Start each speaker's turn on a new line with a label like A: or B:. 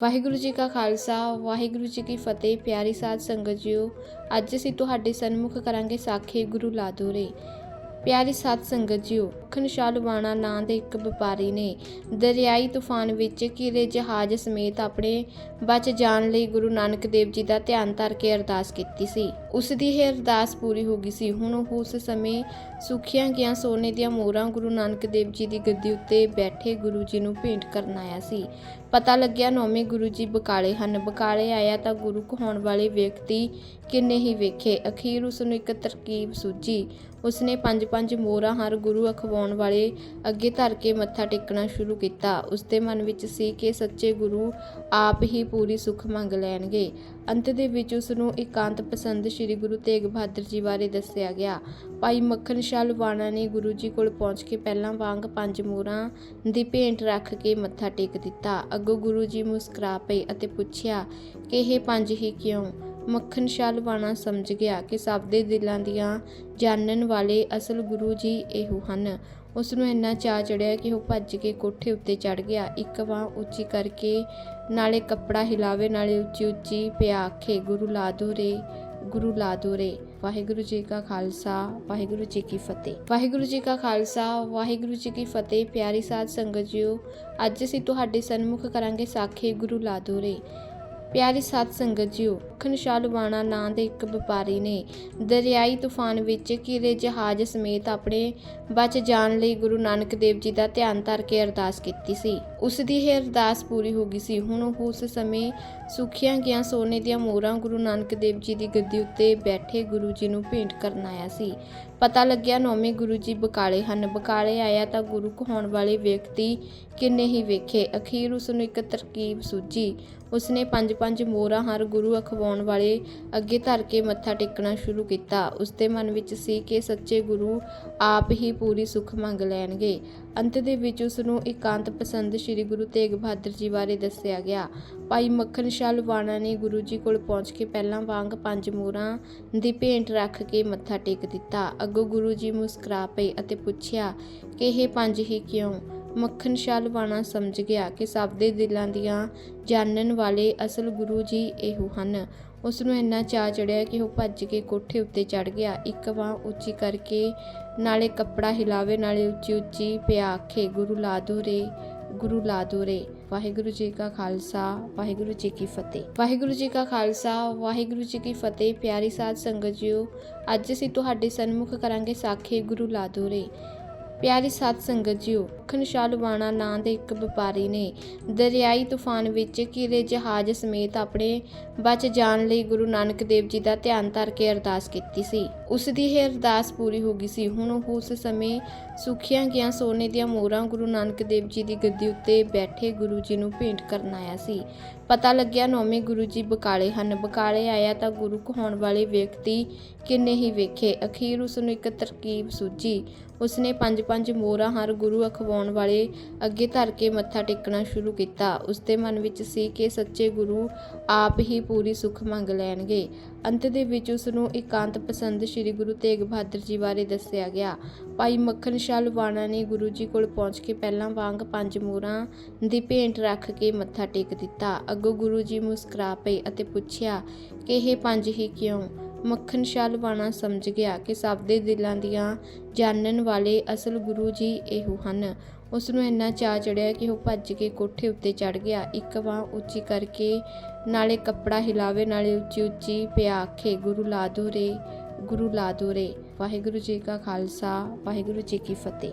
A: ਵਾਹਿਗੁਰੂ ਜੀ ਕਾ ਖਾਲਸਾ, ਵਾਹਿਗੁਰੂ ਜੀ ਕੀ ਫਤਿਹ, ਪਿਆਰੀ ਸਾਧ ਸੰਗਤ ਜੀਓ। ਅੱਜ ਅਸੀਂ ਤੁਹਾਡੇ ਸਨਮੁਖ ਕਰਾਂਗੇ ਸਾਖੀ ਗੁਰੂ ਲਾਦੋਰੇ। ਪਿਆਰੀ ਸਾਧ ਸੰਗਤ ਜੀਓ ਖਨਸ਼ਾ ਲੁਬਾਣਾ ਨਾਂ ਦੇ ਇੱਕ ਵਪਾਰੀ ਨੇ ਦਰਿਆਈ ਤੂਫਾਨ ਵਿੱਚ ਘਿਰੇ ਜਹਾਜ਼ ਸਮੇਤ ਆਪਣੇ ਬਚ ਜਾਣ ਲਈ ਗੁਰੂ ਨਾਨਕ ਦੇਵ ਜੀ ਦਾ ਧਿਆਨ ਧਰ ਕੇ ਅਰਦਾਸ ਕੀਤੀ ਸੀ। ਉਸ ਦੀ ਇਹ ਅਰਦਾਸ ਪੂਰੀ ਹੋ ਗਈ ਸੀ। ਹੁਣ ਉਹ ਉਸ ਸਮੇਂ ਸੁਖੀਆਂ ਗਿਆ ਸੋਨੇ ਦੀਆਂ ਮੋਹਰਾਂ ਗੁਰੂ ਨਾਨਕ ਦੇਵ ਜੀ ਦੀ ਗੱਦੀ ਉੱਤੇ ਬੈਠੇ ਗੁਰੂ ਜੀ ਨੂੰ ਭੇਂਟ ਕਰਨ ਆਇਆ ਸੀ। ਪਤਾ ਲੱਗਿਆ ਨੌਵੇਂ ਗੁਰੂ ਜੀ ਬਕਾਲੇ ਹਨ। ਬਕਾਲੇ ਆਇਆ ਤਾਂ ਗੁਰੂ ਕਹਾਉਣ ਵਾਲੇ ਵਿਅਕਤੀ ਕਿੰਨੇ ਹੀ ਵੇਖੇ। ਅਖੀਰ ਉਸ ਨੂੰ ਇੱਕ ਤਰਕੀਬ ਸੂਝੀ। ਉਸਨੇ ਪੰਜ ਪੰਜ ਮੋਹਰਾਂ ਹਰ ਗੁਰੂ ਅਖਵਾਉਣ ਵਾਲੇ ਅੱਗੇ ਧਰ ਕੇ ਮੱਥਾ ਟੇਕਣਾ ਸ਼ੁਰੂ ਕੀਤਾ। ਉਸਦੇ ਮਨ ਵਿੱਚ ਸੀ ਕਿ ਸੱਚੇ ਗੁਰੂ ਆਪ ਹੀ ਪੂਰੀ ਸੁਖ ਮੰਗ ਲੈਣਗੇ। ਅੰਤ ਦੇ ਵਿੱਚ ਉਸ ਨੂੰ ਇਕਾਂਤ ਪਸੰਦ ਸ੍ਰੀ ਗੁਰੂ ਤੇਗ ਬਹਾਦਰ ਜੀ ਬਾਰੇ ਦੱਸਿਆ ਗਿਆ। ਭਾਈ ਮੱਖਣ ਸ਼ਾਹ ਲੁਬਾਣਾ ਨੇ ਗੁਰੂ ਜੀ ਕੋਲ ਪਹੁੰਚ ਕੇ ਪਹਿਲਾਂ ਵਾਂਗ ਪੰਜ ਮੋਹਰਾਂ ਦੀ ਭੇਂਟ ਰੱਖ ਕੇ ਮੱਥਾ ਟੇਕ ਦਿੱਤਾ। ਅੱਗੋਂ ਗੁਰੂ ਜੀ ਮੁਸਕਰਾ ਪਏ ਅਤੇ ਪੁੱਛਿਆ, ਕਿ ਇਹ ਪੰਜ ਹੀ ਕਿਉਂ? ਮੱਖਣ ਸ਼ਾਹ ਲੁਬਾਣਾ ਸਮਝ ਗਿਆ ਕਿ ਸਭ ਦੇ ਦਿਲਾਂ ਦੀਆਂ ਜਾਣਨ ਵਾਲੇ ਅਸਲ ਗੁਰੂ ਜੀ ਇਹੋ ਹਨ। ਉਸ ਨੂੰ ਇੰਨਾ ਚਾਅ ਚੜਿਆ ਕਿ ਉਹ ਭੱਜ ਕੇ ਕੋਠੇ ਉੱਤੇ ਚੜ ਗਿਆ। ਇੱਕ ਬਾਂਹ ਉੱਚੀ ਕਰਕੇ ਨਾਲੇ ਕੱਪੜਾ ਹਿਲਾਵੇ, ਨਾਲੇ ਉੱਚੀ ਉੱਚੀ ਪਿਆ ਆਖੇ, ਗੁਰੂ ਲਾਦੋ ਰੇ। ਗੁਰੂ ਲਾਦੋ ਰੇ ਵਾਹਿਗੁਰੂ ਜੀ ਕਾ ਖਾਲਸਾ, ਵਾਹਿਗੁਰੂ ਜੀ ਕੀ ਫਤਿਹ। ਵਾਹਿਗੁਰੂ ਜੀ ਕਾ ਖਾਲਸਾ, ਵਾਹਿਗੁਰੂ ਜੀ ਕੀ ਫਤਿਹ, ਪਿਆਰੀ ਸਾਧ ਸੰਗਤ ਜੀਓ। ਅੱਜ ਅਸੀਂ ਤੁਹਾਡੇ ਸਨਮੁਖ ਕਰਾਂਗੇ ਸਾਖੀ ਗੁਰੂ ਲਾਦੋ ਰੇ ਪਿਆਰੀ ਸਾਧ ਸੰਗਤ ਜੀਓ ਖਨਸ਼ਾ ਲੁਬਾਣਾ ਨਾਂ ਦੇ ਇੱਕ ਵਪਾਰੀ ਨੇ ਦਰਿਆਈ ਤੂਫਾਨ ਵਿੱਚ ਘਿਰੇ ਜਹਾਜ਼ ਸਮੇਤ ਆਪਣੇ ਬਚ ਜਾਣ ਲਈ ਗੁਰੂ ਨਾਨਕ ਦੇਵ ਜੀ ਦਾ ਧਿਆਨ ਧਰ ਕੇ ਅਰਦਾਸ ਕੀਤੀ ਸੀ। ਉਸ ਦੀ ਇਹ ਅਰਦਾਸ ਪੂਰੀ ਹੋ ਗਈ ਸੀ। ਹੁਣ ਉਹ ਉਸ ਸਮੇਂ ਸੁਖੀਆਂ ਗਿਆ ਸੋਨੇ ਦੀਆਂ ਮੋਹਰਾਂ ਗੁਰੂ ਨਾਨਕ ਦੇਵ ਜੀ ਦੀ ਗੱਦੀ ਉੱਤੇ ਬੈਠੇ ਗੁਰੂ ਜੀ ਨੂੰ ਭੇਂਟ ਕਰਨ ਆਇਆ ਸੀ। ਪਤਾ ਲੱਗਿਆ ਨੌਵੇਂ ਗੁਰੂ ਜੀ ਬਕਾਲੇ ਹਨ। ਬਕਾਲੇ ਆਇਆ ਤਾਂ ਗੁਰੂ ਕਹਾਉਣ ਵਾਲੇ ਵਿਅਕਤੀ ਕਿੰਨੇ ਹੀ ਵੇਖੇ। ਅਖੀਰ ਉਸ ਨੂੰ ਇੱਕ ਤਰਕੀਬ ਸੂਝੀ। ਉਸਨੇ ਪੰਜ ਪੰਜ ਮੋਹਰਾਂ ਹਰ ਗੁਰੂ ਅਖਵਾਉਣ ਵਾਲੇ ਅੱਗੇ ਧਰ ਕੇ ਮੱਥਾ ਟੇਕਣਾ ਸ਼ੁਰੂ ਕੀਤਾ। ਉਸਦੇ ਮਨ ਵਿੱਚ ਸੀ ਕਿ ਸੱਚੇ ਗੁਰੂ ਆਪ ਹੀ ਪੂਰੀ ਸੁਖ ਮੰਗ ਲੈਣਗੇ। ਅੰਤ ਦੇ ਵਿੱਚ ਉਸ ਨੂੰ ਇਕਾਂਤ ਪਸੰਦ ਸ੍ਰੀ ਗੁਰੂ ਤੇਗ ਬਹਾਦਰ ਜੀ ਬਾਰੇ ਦੱਸਿਆ ਗਿਆ। ਭਾਈ ਮੱਖਣ ਸ਼ਾਹ ਲੁਬਾਣਾ ਨੇ ਗੁਰੂ ਜੀ ਕੋਲ ਪਹੁੰਚ ਕੇ ਪਹਿਲਾਂ ਵਾਂਗ ਪੰਜ ਮੋਹਰਾਂ ਦੀ ਭੇਂਟ ਰੱਖ ਕੇ ਮੱਥਾ ਟੇਕ ਦਿੱਤਾ। ਅੱਗੋਂ ਗੁਰੂ ਜੀ ਮੁਸਕਰਾ ਪਏ ਅਤੇ ਪੁੱਛਿਆ, ਕਿ ਇਹ ਪੰਜ ਹੀ ਕਿਉਂ? ਮੱਖਣ ਸ਼ਾਹ ਲੁਬਾਣਾ ਸਮਝ ਗਿਆ ਕਿ ਸਭ ਦੇ ਦਿਲਾਂ ਦੀਆਂ ਜਾਣਨ ਵਾਲੇ ਅਸਲ ਗੁਰੂ ਜੀ ਇਹੋ ਹਨ। ਉਸ ਨੂੰ ਇੰਨਾ ਚਾਅ ਚੜਿਆ ਕਿ ਉਹ ਭੱਜ ਕੇ ਕੋਠੇ ਉੱਤੇ ਚੜ ਗਿਆ। ਇੱਕ ਬਾਂਹ ਉੱਚੀ ਕਰਕੇ ਨਾਲੇ ਕੱਪੜਾ ਹਿਲਾਵੇ, ਨਾਲੇ ਉੱਚੀ ਉੱਚੀ ਪਿਆ ਆਖੇ ਗੁਰੂ ਲਾਦੋ ਰੇ। ਗੁਰੂ ਲਾਦੋ ਰੇ। ਵਾਹਿਗੁਰੂ ਜੀ ਕਾ ਖਾਲਸਾ, ਵਾਹਿਗੁਰੂ ਜੀ ਕੀ ਫਤਿਹ। ਵਾਹਿਗੁਰੂ ਜੀ ਕਾ ਖਾਲਸਾ, ਵਾਹਿਗੁਰੂ ਜੀ ਕੀ ਫਤਿਹ, ਪਿਆਰੀ ਸਾਧ ਸੰਗਤ ਜੀਓ। ਅੱਜ ਅਸੀਂ ਤੁਹਾਡੇ ਸਨਮੁਖ ਕਰਾਂਗੇ ਸਾਖੀ ਗੁਰੂ ਲਾਦੋ ਰੇ। ਪਿਆਰੀ ਸਾਧ ਸੰਗਤ ਜੀਓ ਖਨਸ਼ਾ ਲੁਬਾਣਾ ਨਾਂ ਦੇ ਇੱਕ ਵਪਾਰੀ ਨੇ ਦਰਿਆਈ ਤੂਫਾਨ ਵਿੱਚ ਘਿਰੇ ਜਹਾਜ਼ ਸਮੇਤ ਆਪਣੇ ਬਚ ਜਾਣ ਲਈ ਗੁਰੂ ਨਾਨਕ ਦੇਵ ਜੀ ਦਾ ਧਿਆਨ ਧਰ ਕੇ ਅਰਦਾਸ ਕੀਤੀ ਸੀ। ਉਸ ਦੀ ਇਹ ਅਰਦਾਸ ਪੂਰੀ ਹੋ ਗਈ ਸੀ। ਹੁਣ ਉਹ ਉਸ ਸਮੇਂ ਸੁਖੀਆਂ ਗਿਆ ਸੋਨੇ ਦੀਆਂ ਮੋਹਰਾਂ ਗੁਰੂ ਨਾਨਕ ਦੇਵ ਜੀ ਦੀ ਗੱਦੀ ਉੱਤੇ ਬੈਠੇ ਗੁਰੂ ਜੀ ਨੂੰ ਭੇਂਟ ਕਰਨ ਆਇਆ ਸੀ। ਪਤਾ ਲੱਗਿਆ ਨੌਵੇਂ ਗੁਰੂ ਜੀ ਬਕਾਲੇ ਹਨ। ਬਕਾਲੇ ਆਇਆ ਤਾਂ ਗੁਰੂ ਕਹਾਉਣ ਵਾਲੇ ਵਿਅਕਤੀ ਕਿੰਨੇ ਹੀ ਵੇਖੇ। ਅਖੀਰ ਉਸ ਨੂੰ ਇੱਕ ਤਰਕੀਬ ਸੂਝੀ। ਉਸਨੇ ਪੰਜ ਪੰਜ ਮੋਹਰਾਂ ਹਰ ਗੁਰੂ ਅਖਵਾਉਣ ਵਾਲੇ ਅੱਗੇ ਧਰ ਕੇ ਮੱਥਾ ਟੇਕਣਾ ਸ਼ੁਰੂ ਕੀਤਾ। ਉਸਦੇ ਮਨ ਵਿੱਚ ਸੀ ਕਿ ਸੱਚੇ ਗੁਰੂ ਆਪ ਹੀ ਪੂਰੀ ਸੁਖ ਮੰਗ ਲੈਣਗੇ। ਅੰਤ ਦੇ ਵਿੱਚ ਉਸ ਨੂੰ ਇਕਾਂਤ ਪਸੰਦ ਸ੍ਰੀ ਗੁਰੂ ਤੇਗ ਬਹਾਦਰ ਜੀ ਬਾਰੇ ਦੱਸਿਆ ਗਿਆ। ਭਾਈ ਮੱਖਣ ਸ਼ਾਹ ਲੁਬਾਣਾ ਨੇ ਗੁਰੂ ਜੀ ਕੋਲ ਪਹੁੰਚ ਕੇ ਪਹਿਲਾਂ ਵਾਂਗ ਪੰਜ ਮੋਹਰਾਂ ਦੀ ਭੇਂਟ ਰੱਖ ਕੇ ਮੱਥਾ ਟੇਕ ਦਿੱਤਾ। ਅੱਗੋਂ ਗੁਰੂ ਜੀ ਮੁਸਕਰਾ ਪਏ ਅਤੇ ਪੁੱਛਿਆ, ਕਿ ਇਹ ਪੰਜ ਹੀ ਕਿਉਂ? ਮੱਖਣ ਸ਼ਾਹ ਲੁਬਾਣਾ ਸਮਝ ਗਿਆ ਕਿ ਸਭ ਦੇ ਦਿਲਾਂ ਦੀਆਂ ਜਾਣਨ ਵਾਲੇ ਅਸਲ ਗੁਰੂ ਜੀ ਇਹੋ ਹਨ। ਉਸ ਨੂੰ ਇੰਨਾ ਚਾਅ ਚੜਿਆ ਕਿ ਉਹ ਭੱਜ ਕੇ ਕੋਠੇ ਉੱਤੇ ਚੜ ਗਿਆ। ਇੱਕ ਬਾਂਹ ਉੱਚੀ ਕਰਕੇ ਨਾਲੇ ਕੱਪੜਾ ਹਿਲਾਵੇ, ਨਾਲੇ ਉੱਚੀ ਉੱਚੀ ਪਿਆ ਆਖੇ ਗੁਰੂ ਲਾਦੋ ਰੇ ਗੁਰੂ ਲਾਦੋ ਰੇ। ਵਾਹਿਗੁਰੂ ਜੀ ਕਾ ਖਾਲਸਾ ਵਾਹਿਗੁਰੂ ਜੀ ਕੀ ਫਤਿਹ।